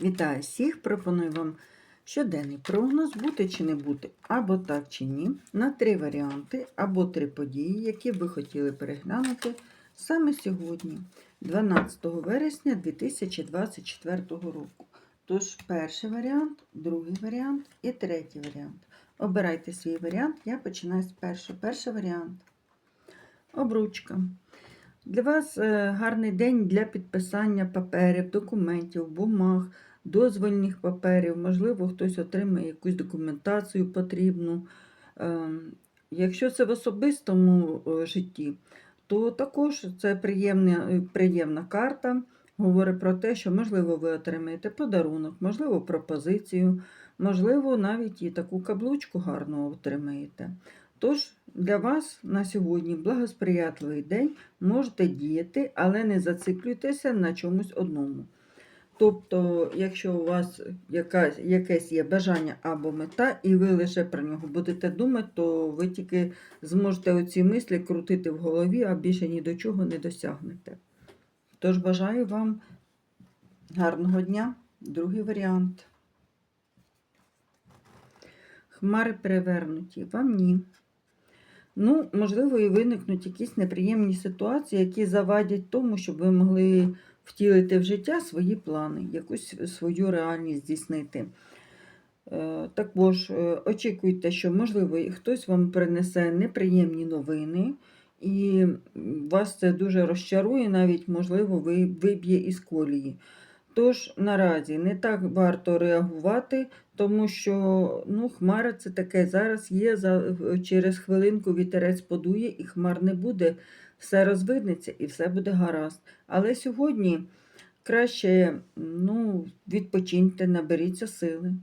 Вітаю всіх! Пропоную вам щоденний прогноз, бути чи не бути, або так чи ні, на три варіанти, або три події, які ви хотіли переглянути саме сьогодні, 12 вересня 2024 року. Тож, перший варіант, другий варіант і третій варіант. Обирайте свій варіант, я починаю з першого. Перший варіант. Обручка. Для вас е, гарний день для підписання паперів, документів, бумаг, дозвольних паперів. Можливо, хтось отримає якусь документацію потрібну. Ем, Якщо це в особистому е, житті, то також це приємна, е, приємна карта. Говорить про те, що, можливо, ви отримаєте подарунок, можливо, пропозицію, можливо, навіть і таку каблучку гарну отримаєте. Тож, для вас на сьогодні благосприятливий день, можете діяти, але не зациклюйтеся на чомусь одному. Тобто, якщо у вас якась, якесь є бажання або мета, і ви лише про нього будете думати, то ви тільки зможете оці мислі крутити в голові, а більше ні до чого не досягнете. Тож бажаю вам гарного дня. Другий варіант. Хмари перевернуті. Вам ні. Ну, можливо, і виникнуть якісь неприємні ситуації, які завадять тому, щоб ви могли втілити в життя свої плани, якусь свою реальність здійснити. Е, Також е, очікуйте, що, можливо, хтось вам принесе неприємні новини, і вас це дуже розчарує, навіть, можливо, ви виб'є із колії. Тож наразі не так варто реагувати, тому що ну, хмара це таке зараз є, за, через хвилинку вітерець подує і хмар не буде, все розвиднеться і все буде гаразд. Але сьогодні краще ну, відпочиньте, наберіться сили,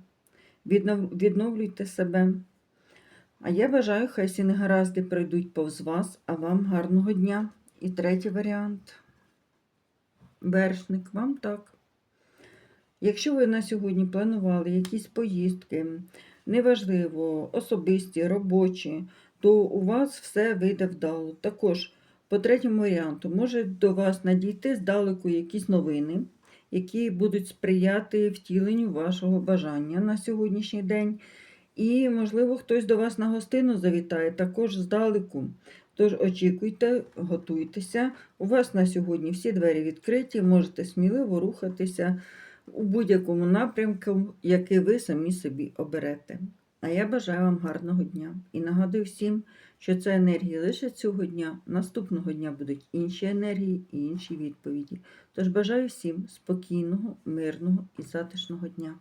віднов, відновлюйте себе. А я бажаю, хай всі негаразди прийдуть повз вас, а вам гарного дня. І третій варіант. Вершник, вам так. Якщо ви на сьогодні планували якісь поїздки, неважливо, особисті, робочі, то у вас все вийде вдало. Також, по третьому варіанту, може до вас надійти здалеку якісь новини, які будуть сприяти втіленню вашого бажання на сьогоднішній день. І, можливо, хтось до вас на гостину завітає також здалеку. Тож очікуйте, готуйтеся. У вас на сьогодні всі двері відкриті, можете сміливо рухатися у будь-якому напрямку, який ви самі собі оберете. А я бажаю вам гарного дня і нагадую всім, що це енергії лише цього дня, наступного дня будуть інші енергії і інші відповіді. Тож бажаю всім спокійного, мирного і затишного дня.